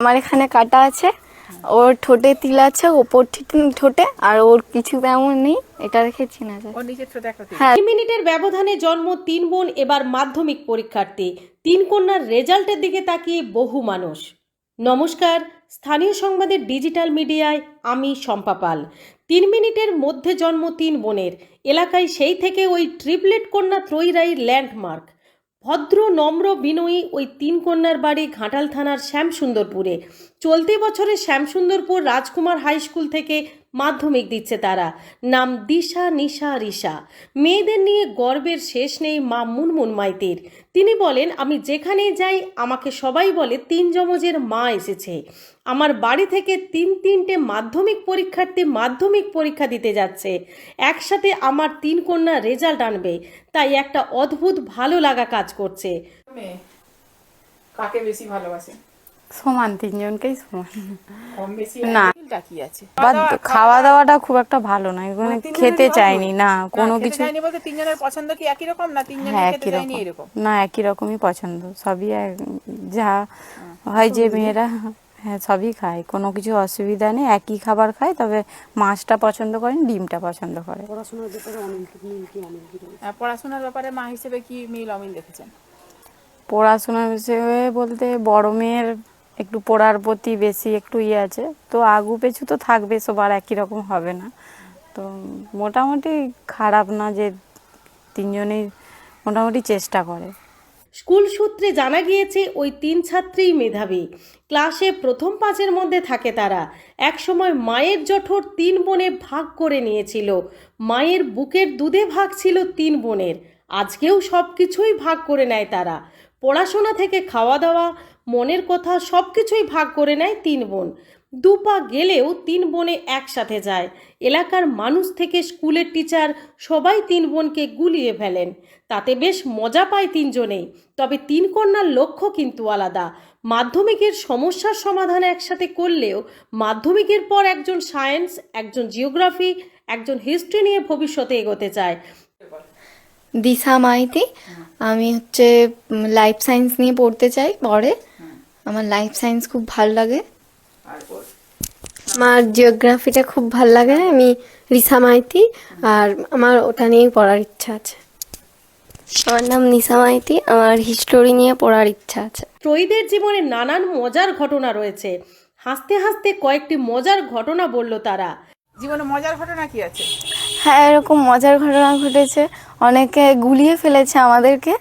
আমার এখানে কাটা আছে। ওর ঠোঁটে তিল আছে ওপর ঠিক- ঠোঁটে আর ওর কিছু তেমন নেই এটা দেখে চেনা যায়। তিল। হ্যাঁ। তিন মিনিটের ব্যবধানে জন্ম তিন বোন এবার মাধ্যমিক পরীক্ষার্থী। তিন কন্যার রেজাল্টের দিকে তাকিয়ে বহু মানুষ। নমস্কার স্থানীয় সংবাদের ডিজিটাল মিডিয়ায় আমি শম্পা পাল। তিন মিনিটের মধ্যে জন্ম তিন বোনের। এলাকায় সেই থেকে ওই ট্রিপলেট কন্যা ত্রয়ীরাইয়ের ল্যান্ডমার্ক। ভদ্র, নম্র, বিনয়ী ওই তিন কন্যার বাড়ি ঘাটাল থানার শ্যামসুন্দরপুরে। চলতি বছরে শ্যামসুন্দরপুর রাজকুমার হাই স্কুল থেকে মাধ্যমিক দিচ্ছে তারা। নাম দিশা নিশা রিশা। মেয়েদের নিয়ে গর্বের শেষ নেই মা মুনমুন মাইতির। তিনি বলেন, আমি যেখানেই যাই, আমাকে সবাই বলে তিন যমজের মা এসেছে। আমার বাড়ি থেকে তিন তিনটে মাধ্যমিক পরীক্ষার্থী মাধ্যমিক পরীক্ষা দিতে যাচ্ছে। একসাথে আমার তিন কন্যা রেজাল্ট আনবে। তাই একটা অদ্ভুত ভালো লাগা কাজ করছে। কাকে বেশি ভালোবাসে? সমান তিনজনকেই সমান। না। বাট খাওয়া দাওয়াটা খুব একটা ভালো নয় মানে তিনজনের খেতে? চাইনি না কোনো কিছু তিনজনের পছন্দ কি একই রকম না তিনজনের হ্যাঁ খেতে একই চাইনি এরকম? না একই রকমই পছন্দ সবই এক- যা হয় যে মেয়েরা হ্যাঁ সবই খায় কোনো কিছু অসুবিধা নেই একই খাবার খায় তবে মাছটা পছন্দ করেন ডিমটা পছন্দ করে। আর পড়াশোনার ব্যাপারে মা হিসেবে কি মিল অমিল দেখেছেন? পড়াশোনা হিসেবে বলতে বড় মেয়ের একটু পড়ার প্রতি বেশি একটু ইয়ে আছে। তো আগু পেছু তো থাকবে, সবার একই রকম হবে না। তো মোটামুটি খারাপ না যে তিনজনেই মোটামুটি চেষ্টা করে। স্কুল সূত্রে জানা গিয়েছে, ওই তিন ছাত্রীই মেধাবী। ক্লাসে প্রথম পাঁচের মধ্যে থাকে তারা। একসময় মায়ের জঠর তিন বোনে ভাগ করে নিয়েছিল। মায়ের বুকের দুধে ভাগ ছিল তিন বোনের। আজকেও সব কিছুই ভাগ করে নেয় তারা। পড়াশোনা থেকে খাওয়া দাওয়া, মনের কথা সব কিছুই ভাগ করে নেয় তিন বোন। দু পা গেলেও তিন বোনে একসাথে যায়। এলাকার মানুষ থেকে স্কুলের টিচার সবাই তিন বোনকে গুলিয়ে ফেলেন। তাতে বেশ মজা পায় তিনজনেই। তবে তিন কন্যার লক্ষ্য কিন্তু আলাদা। মাধ্যমিকের সমস্যার সমাধান একসাথে করলেও মাধ্যমিকের পর একজন সায়েন্স, একজন জিওগ্রাফি, একজন হিস্ট্রি নিয়ে ভবিষ্যতে এগোতে চায়। দিশা মাইতি। আমি হচ্ছে লাইফ সায়েন্স নিয়ে পড়তে চাই পরে। আমার লাইফ সায়েন্স খুব ভালো লাগে। আমার জিওগ্রাফিটা খুব ভালো লাগে। আমি রিসা মাইতি আর আমার ওটা নিয়েই পড়ার ইচ্ছা আছে। আমার নাম নিশা মাইতি আমার হিস্টোরি নিয়ে পড়ার ইচ্ছা আছে। ত্রয়ীদের জীবনে নানান মজার ঘটনা রয়েছে। হাসতে হাসতে কয়েকটি মজার ঘটনা বলল তারা। জীবনে মজার ঘটনা কি আছে? হ্যাঁ এরকম মজার ঘটনা ঘটেছে। অনেকে গুলিয়ে ফেলেছে আমাদেরকে।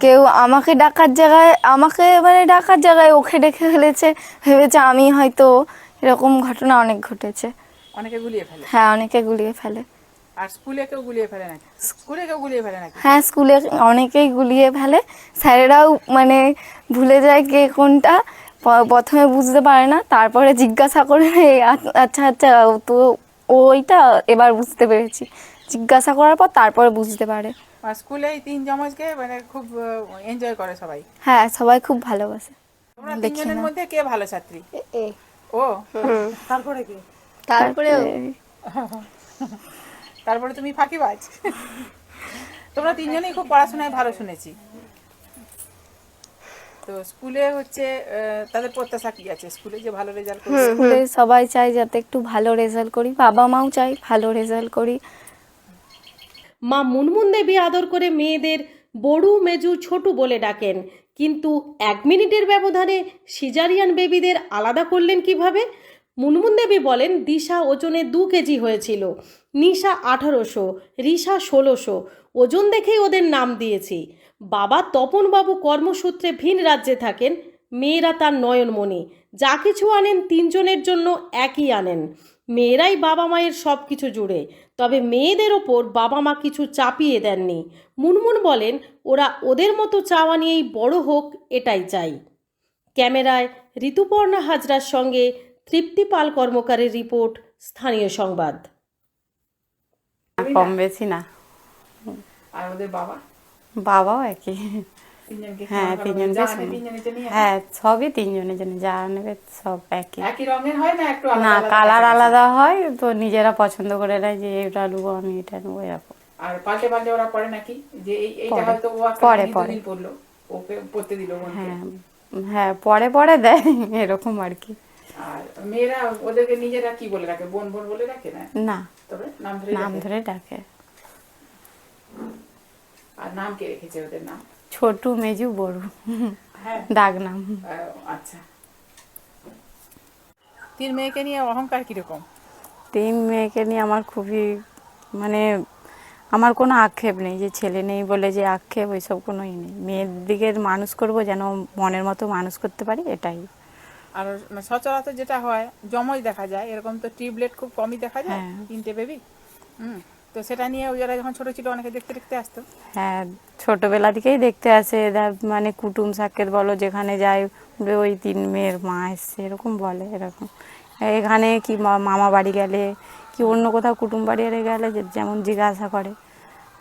কেউ আমাকে ডাকার জায়গায় আমাকে মানে ডাকার জায়গায় ওকে ডেকে ফেলেছে। ভেবেছে আমি হয়তো এরকম ঘটনা অনেক ঘটেছে। অনেকে গুলিয়ে ফেলে? হ্যাঁ অনেকে গুলিয়ে ফেলে। আর স্কুলে কেউ গুলিয়ে ফেলে নাকি? স্কুলে কেউ গুলিয়ে ফেলে নাকি? হ্যাঁ স্কুলে অনেকেই গুলিয়ে ফেলে। স্যারেরাও মানে ভুলে যায় কে কোনটা। প্রথমে বুঝতে পারে না তারপরে জিজ্ঞাসা করে "এই আ- আচ্ছা আচ্ছা তো ওইটা এবার বুঝতে পেরেছি। জিজ্ঞাসা করার পর তারপরে বুঝতে পারে। আর স্কুলে এই তিন জমজকে মানে খুব এনজয় করে সবাই। হ্যাঁ সবাই খুব ভালোবাসে। তোমরা তিনজনের মধ্যে কে ভালো ছাত্রী? ও। তারপরেও। তারপরে তুমি ফাঁকিবাজ। তোমরা তিনজনেই খুব পড়াশোনায় ভালো শুনেছি। তো স্কুলে হচ্ছে তাদের প্রত্যাশা কি আছে? স্কুলে যে ভালো রেজাল্ট করি স্কুলে সবাই চায় যাতে একটু ভালো রেজাল্ট করি বাবা মাও চাই ভালো রেজাল্ট করি। মা মুনমুন দেবী আদর করে মেয়েদের বড়ু মেজু ছোটু বলে ডাকেন। কিন্তু এক মিনিটের ব্যবধানে সিজারিয়ান বেবিদের আলাদা করলেন কীভাবে? মুনমুন দেবী বলেন, দিশা ওজনে দু কেজি হয়েছিল। নিশা আঠারোশো, রিশা ষোলোশো, ওজন দেখেই ওদের নাম দিয়েছি। বাবা তপনবাবু কর্মসূত্রে ভিন রাজ্যে থাকেন, মেয়েরা তার নয়নমণি। যা কিছু আনেন তিনজনের জন্য একই আনেন। মেয়েরাই বাবা মায়ের সব কিছু জুড়ে, তবে মেয়েদের ওপর বাবা মা কিছু চাপিয়ে দেননি। মুনমুন বলেন, ওরা ওদের মতো চাওয়া নিয়েই বড় হোক, এটাই চাই। ক্যামেরায় ঋতুপর্ণা হাজরার সঙ্গে তৃপ্তি পাল কর্মকারের রিপোর্ট স্থানীয় সংবাদ। কম বেশি না। আর ওদের বাবা? বাবাও একই। হ্যাঁ তিনজনকে? হ্যাঁ সবই তিনজনের জন্য। যা নেবে সব একই। একই রঙের হয় না একটু না কালার আলাদা হয় তো নিজেরা পছন্দ করে নেয় যে এটা নেব আমি এটা নেব এরকম। আর পাল্টে পাল্টে ওরা পড়ে নাকি? যে এইটা হয়তো ও পড়ে। দুদিন পড়ল। ওকে পড়তে দিল হ্যাঁ হ্যাঁ পরে পরে দেয় এরকম আর কি। আর মেয়েরা ওদেরকে নিজেরা কি বলে রাখে? বোন বোন বলে রাখে না? না। তবে নাম ধরে নাম ডাকে? ধরে ডাকে। আর নাম কে রেখেছে ওদের নাম? ছোটু মেজু বড়ু। হ্যাঁ। ডাক নাম। আচ্ছা। তিন মেয়েকে নিয়ে অহংকার কীরকম? তিন মেয়েকে নিয়ে আমার খুবই মানে আমার কোনো আক্ষেপ নেই যে ছেলে নেই বলে যে আক্ষেপ ওইসব কোনোই নেই। মেয়ের দিকে মানুষ করব যেন মনের মতো মানুষ করতে পারি এটাই। আর সচরাচর যেটা হয় জমজ দেখা যায়। এরকম তো টিউবলেট খুব কমই দেখা যায় হ্যাঁ। তিনটে বেবি। হুম তো সেটা নিয়ে ওই যারা যখন ছোট ছিল অনেকে দেখতে দেখতে আসতো। হ্যাঁ ছোটবেলা থেকেই দেখতে আসে। মানে কুটুম সাক্ষেত বলো যেখানে যায় ওই তিন মেয়ের মা এসছে এরকম বলে এরকম। এখানে কি মামা বাড়ি গেলে কি অন্য কোথাও কুটুম বাড়ি গেলে যেমন জিজ্ঞাসা করে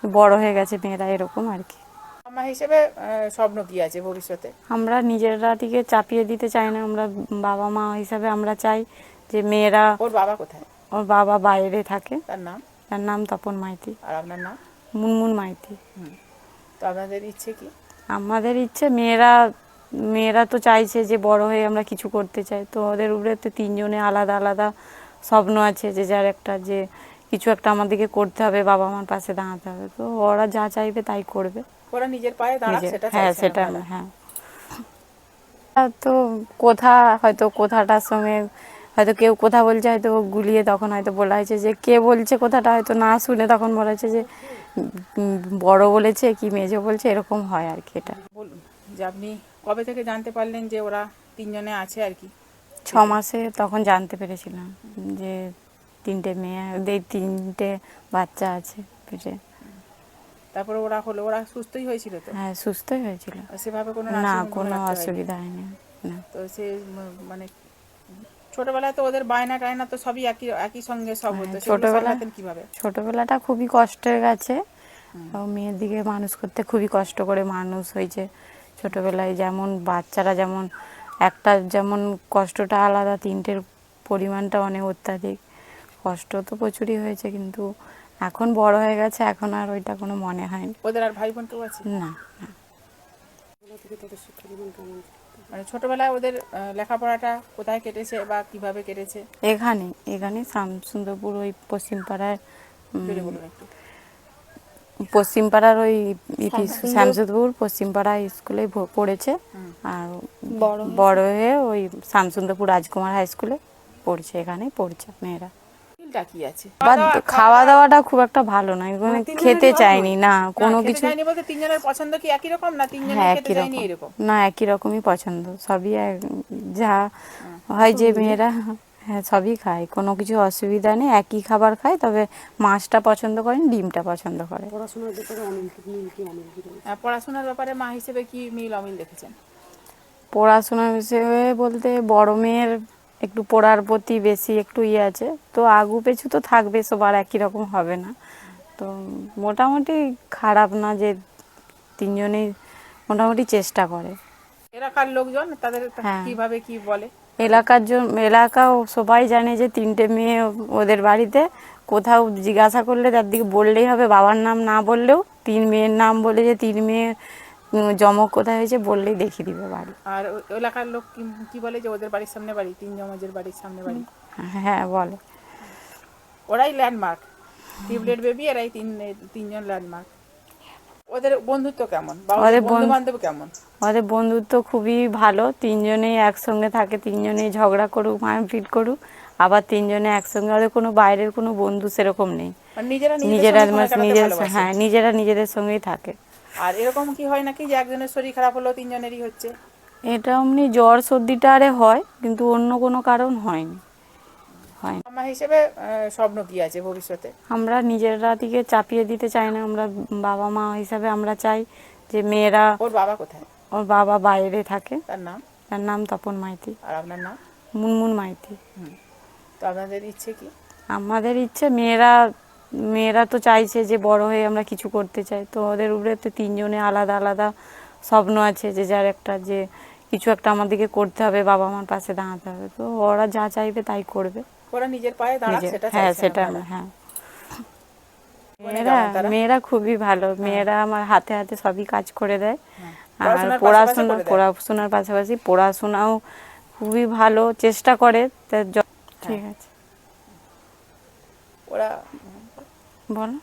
বড় হয়ে গেছে মেয়েরা এরকম আর কি। আমার হিসেবে স্বপ্ন কি আছে ভবিষ্যতে? আমরা নিজেরা দিকে চাপিয়ে দিতে চাই না আমরা বাবা মা হিসাবে আমরা চাই যে মেয়েরা ওর বাবা কোথায়? ওর বাবা বাইরে থাকে। তার নাম? তার নাম তপন মাইতি। আর আপনার নাম? মুনমুন মাইতি। তো আপনাদের ইচ্ছে কি? আমাদের ইচ্ছে মেয়েরা মেয়েরা তো চাইছে যে বড় হয়ে আমরা কিছু করতে চাই। তো ওদের উপরে তো তিনজনে আলাদা আলাদা স্বপ্ন আছে যে যার একটা যে কিছু একটা আমাদেরকে করতে হবে বাবা মার পাশে দাঁড়াতে হবে। তো ওরা যা চাইবে তাই করবে। ওরা নিজের পায়ে দাঁড়াক সেটা হ্যাঁ সেটা হ্যাঁ। তো কথা হয়তো কথাটার সঙ্গে হয়তো কেউ কথা বলছে হয়তো গুলিয়ে তখন হয়তো বলা হয়েছে যে কে বলছে কথাটা হয়তো না শুনে তখন বলা হয়েছে যে বড় বলেছে কি মেজো বলছে এরকম হয় আর কি এটা। বলুন যে আপনি কবে থেকে জানতে পারলেন যে ওরা তিনজনে আছে আর কি? ছ মাসে তখন জানতে পেরেছিলাম যে তিনটে মেয়ে এই তিনটে বাচ্চা আছে পেটে তারপরে ওরা হলো ওরা সুস্থই হয়েছিল তো? হ্যাঁ সুস্থই হয়েছিল। সেভাবে কোনো না কোনো অসুবিধা হয়নি না। তো সে মানে ছোটবেলায় তো ওদের বায়না টায়না তো সবই একই একই সঙ্গে সব হতো। ছোটবেলায়- সামলাতেন কীভাবে? ছোটবেলাটা খুবই কষ্টের গেছে মেয়ের দিকে মানুষ করতে খুবই কষ্ট করে মানুষ হয়েছে ছোটবেলায়। যেমন বাচ্চারা যেমন একটা যেমন কষ্টটা আলাদা তিনটের পরিমাণটা অনেক অত্যাধিক। কষ্ট তো প্রচুরই হয়েছে কিন্তু এখন বড় হয়ে গেছে এখন আর ওইটা কোনো মনে হয় না ওদের আর ভাই বোন কেউ আছে? না। মানে ছোটবেলায় ওদের লেখাপড়াটা কোথায় কেটেছে বা কীভাবে কেটেছে? এখানে এখানে শামসুন্দরপুর ওই বলুন পশ্চিমপাড়ার ওই ইতি শামসুন্দরপুর পশ্চিমপাড়া স্কুলে পড়েছে আর বড় হয়ে ওই শামসুন্দরপুর রাজকুমার হাই স্কুলে পড়ছে এখানেই পড়ছে মেয়েরা। মিলটা আছে। খাওয়া দাওয়াটা খুব একটা ভালো নয় মানে খেতে চাইনি না কোনো কিছু চাইনি বলতে তিনজনের পছন্দ কি একই রকম না তিনজনের হ্যাঁ খেতে একই চাইনি এরকম? না একই রকমই পছন্দ সবই এক- যা হয় যে মেয়েরা হ্যাঁ সবই খায় কোনো কিছু অসুবিধা নেই একই খাবার খায় তবে মাছটা পছন্দ করেন ডিমটা পছন্দ করে। আর পড়াশোনার ব্যাপারে মা হিসেবে কি মিল অমিল দেখেছেন? পড়াশোনার বিষয়ে বলতে বড় মেয়ের একটু পড়ার প্রতি বেশি একটু ইয়ে আছে। তো আগু পেছু তো থাকবে সবার একই রকম হবে না। তো মোটামুটি খারাপ না যে তিনজনেই মোটামুটি চেষ্টা করে। এলাকার লোকজন তাদের হ্যাঁ। কীভাবে কি বলে? এলাকার জন্য এলাকাও সবাই জানে যে তিনটে মেয়ে ওদের বাড়িতে। কোথাও জিজ্ঞাসা করলে তার দিকে বললেই হবে বাবার নাম না বললেও তিন মেয়ের নাম বলে যে তিন মেয়ে জমক কোথায় হয়েছে বললেই দেখিয়ে দিবে বাড়ি। আর এলাকার লোক কি- বলে যে ওদের বাড়ির সামনে বাড়ি তিন জমজের বাড়ির সামনে বাড়ি। হ্যাঁ বলে। ওরাই ল্যান্ডমার্ক টিউবলেট বেবি এরাই তিন তিনজন ল্যান্ডমার্ক ওদের বন্ধুত্ব কেমন? বা ওদের বন্ধু বন্ধু- বান্ধব কেমন? ওদের বন্ধুত্ব খুবই ভালো। তিনজনেই একসঙ্গে থাকে তিনজনেই ঝগড়া করুক মারপিট করুক আবার তিনজনে একসঙ্গে। ওদের কোনো বাইরের কোনো বন্ধু সেরকম নেই। মানে নিজেরা নিজেরা নিজের হ্যাঁ নিজেরা নিজেদের সঙ্গেই থাকে। আর এরকম কি হয় নাকি যে একজনের শরীর খারাপ হলো তিনজনেরই হচ্ছে? এটা অমনি জ্বর সর্দিটা আরে হয় কিন্তু অন্য কোনো কারণ হয়নি। হয় আমার হিসেবে স্বপ্ন কি আছে ভবিষ্যতে? আমরা নিজেরা দিকে চাপিয়ে দিতে চাই না আমরা বাবা মা হিসাবে আমরা চাই যে মেয়েরা ওর বাবা কোথায়? ওর বাবা বাইরে থাকে। তার নাম? তার নাম তপন মাইতি। আর আপনার নাম? মুনমুন মাইতি। তো আপনাদের ইচ্ছে কি? আমাদের ইচ্ছে মেয়েরা মেয়েরা তো চাইছে যে বড় হয়ে আমরা কিছু করতে চাই। তো ওদের উপরে তো তিনজনে আলাদা আলাদা স্বপ্ন আছে যে যার একটা যে কিছু একটা আমাদেরকে করতে হবে বাবা মার পাশে দাঁড়াতে হবে। তো ওরা যা চাইবে তাই করবে। ওরা নিজের পায়ে সেটা হ্যাঁ সেটা হ্যাঁ। মানে মেয়েরা মেয়েরা খুবই ভালো। মেয়েরা আমার হাতে হাতে সবই কাজ করে দেয়। আর পড়াশোনা পড়াশোনার পাশাপাশি পড়াশোনাও খুবই ভালো চেষ্টা করে। ঠিক আছে। ওরা বলো